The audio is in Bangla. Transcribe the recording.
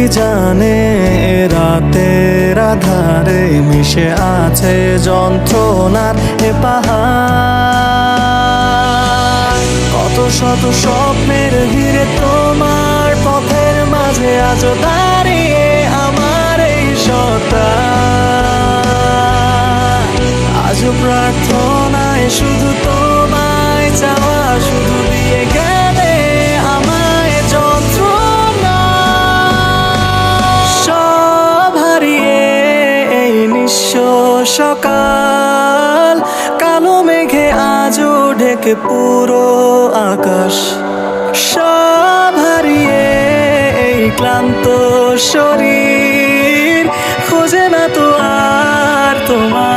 কি জানে, রাতের আধারে মিশে আছে যন্ত্রণার এ পাহাড়। কত শত স্বপ্নের ভিড়ে তোমার পথের মাঝে আজ দাঁড়িয়ে আমার এই সত্তা। আজ প্রার্থনায় শুধু তোমায় চাওয়া নিঃস্ব সকাল, কালো মেঘে আজও ঢেকে পুরো আকাশ। সব হারিয়ে এই ক্লান্ত শরীর, খুঁজে না তো আর তোমার